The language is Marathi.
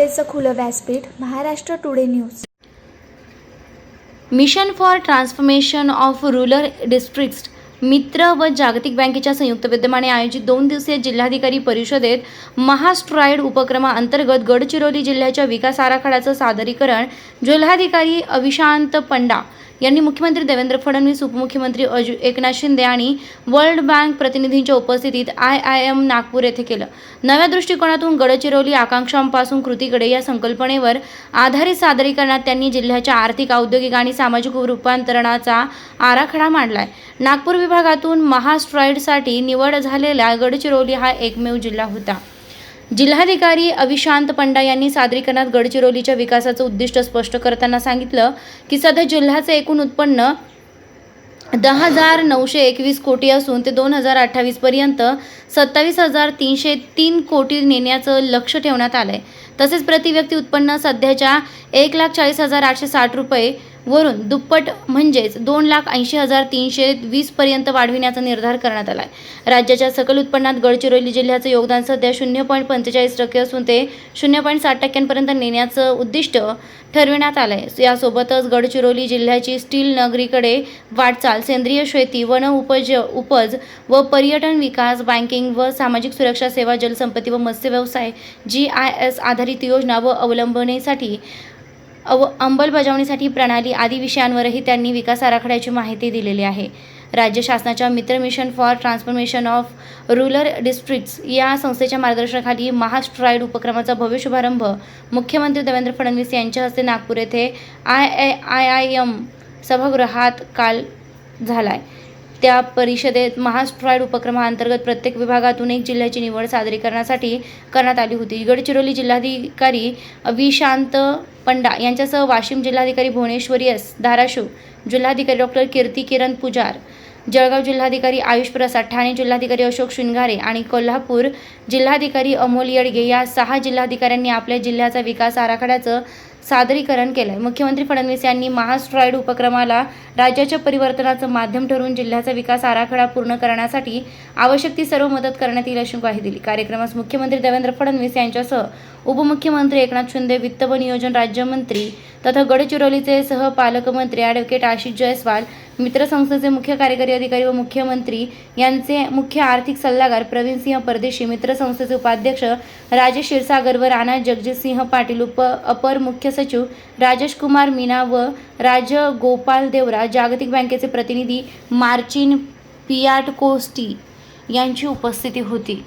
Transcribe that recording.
जनतेचं खुलं व्यासपीठ Maharashtra today news. Mission for transformation of rural districts Mitra व जागतिक बँकेच्या संयुक्त विद्यमाने आयोजित दोन दिवसीय जिल्हाधिकारी परिषदेत महास्ट्राईड उपक्रमाअंतर्गत गडचिरोली जिल्ह्याच्या विकास आराखड्याचं सादरीकरण जिल्हाधिकारी अविशांत पंडा यांनी मुख्यमंत्री देवेंद्र फडणवीस उपमुख्यमंत्री अजू एकनाथ शिंदे आणि वर्ल्ड बँक प्रतिनिधींच्या उपस्थितीत आय आय एम नागपूर येथे केलं. नव्या दृष्टिकोनातून गडचिरोली आकांक्षांपासून कृतीकडे या संकल्पनेवर आधारित सादरीकरणात त्यांनी जिल्ह्याच्या आर्थिक औद्योगिक आणि सामाजिक रूपांतरणाचा आराखडा मांडलाय. नागपूर विभागातून महास्ट्राईडसाठी निवड झालेला गडचिरोली हा एकमेव जिल्हा होता. जिल्हाधिकारी अविशांत पंडा यांनी सादरीकरणात गडचिरोलीच्या विकासाचं उद्दिष्ट स्पष्ट करताना सांगितलं की सध्या जिल्ह्याचे एकूण उत्पन्न दहा हजार नऊशे एकवीस कोटी असून ते दोन हजार अठ्ठावीसपर्यंत सत्तावीस हजार तीनशे तीन कोटी नेण्याचं लक्ष ठेवण्यात आलं आहे तसेच प्रति व्यक्ती उत्पन्न सध्याच्या एक लाख चाळीस हजार आठशे साठ रुपये वरून दुप्पट म्हणजेच दोन लाख ऐंशी हजार तीनशे वीसपर्यंत वाढविण्याचा निर्धार करण्यात आला आहे राज्याच्या सकल उत्पन्नात गडचिरोली जिल्ह्याचं योगदान सध्या शून्य पॉईंट पंचेचाळीस टक्के असून ते शून्य पॉईंट साठ टक्क्यांपर्यंत नेण्याचं उद्दिष्ट ठरविण्यात आलं आहे यासोबतच गडचिरोली जिल्ह्याची स्टील नगरीकडे वाटचाल सेंद्रिय शेती वन उपज उपज व पर्यटन विकास बँकिंग व सामाजिक सुरक्षा सेवा जलसंपत्ती व मत्स्य व्यवसाय जी आय एस आधारित योजना व अवलंबनेसाठी अव अंमलबजावणीसाठी प्रणाली आदी विषयांवरही त्यांनी विकास आराखड्याची माहिती दिलेली आहे. राज्य शासनाच्या Mitra mission for transformation of rural districts या संस्थेच्या मार्गदर्शनाखाली महास्ट्राईड उपक्रमाचा भव्य शुभारंभ मुख्यमंत्री देवेंद्र फडणवीस यांच्या हस्ते नागपूर येथे I I I I M सभागृहात काल झाला आहे त्या परिषदेत महास्ट्रॉईड उपक्रमाअंतर्गत प्रत्येक विभागातून एक जिल्ह्याची निवड सादरीकरणासाठी करण्यात आली होती. गडचिरोली जिल्हाधिकारी विशांत पंडा यांच्यासह वाशिम जिल्हाधिकारी भुवनेश्वरी एस धाराशिव जिल्हाधिकारी डॉक्टर कीर्ती किरण पुजार जळगाव जिल्हाधिकारी आयुष प्रसाद ठाणे जिल्हाधिकारी अशोक शृंगारे आणि कोल्हापूर जिल्हाधिकारी अमोल येडगे या सहा जिल्हाधिकाऱ्यांनी आपल्या जिल्ह्याचा विकास आराखड्याचं सादरीकरण केलंय. मुख्यमंत्री फडणवीस यांनी महास्ट्राईड उपक्रमाला राज्याच्या परिवर्तनाचं माध्यम ठरवून जिल्ह्याचा विकास आराखडा पूर्ण करण्यासाठी आवश्यक ती सर्व मदत करण्यात येईल अशी ग्वाही दिली. कार्यक्रमास मुख्यमंत्री देवेंद्र फडणवीस यांच्यासह उपमुख्यमंत्री एकनाथ शिंदे वित्त व नियोजन राज्यमंत्री तथा गडचिरोलीचे सहपालकमंत्री ॲडव्होकेट आशिष जयस्वाल मित्रसंस्थेचे मुख्य कार्यकारी अधिकारी व मुख्यमंत्री यांचे मुख्य आर्थिक सल्लागार प्रवीण सिंह परदेशी मित्र संस्थेचे उपाध्यक्ष राजेश क्षीरसागर व राणा जगजितसिंह पाटील उप अपर मुख्य सचिव राजेश कुमार मीना व राजगोपाल देवरा जागतिक बँकेचे प्रतिनिधी मार्चिन पियाटकोस्टी यांची उपस्थिती होती.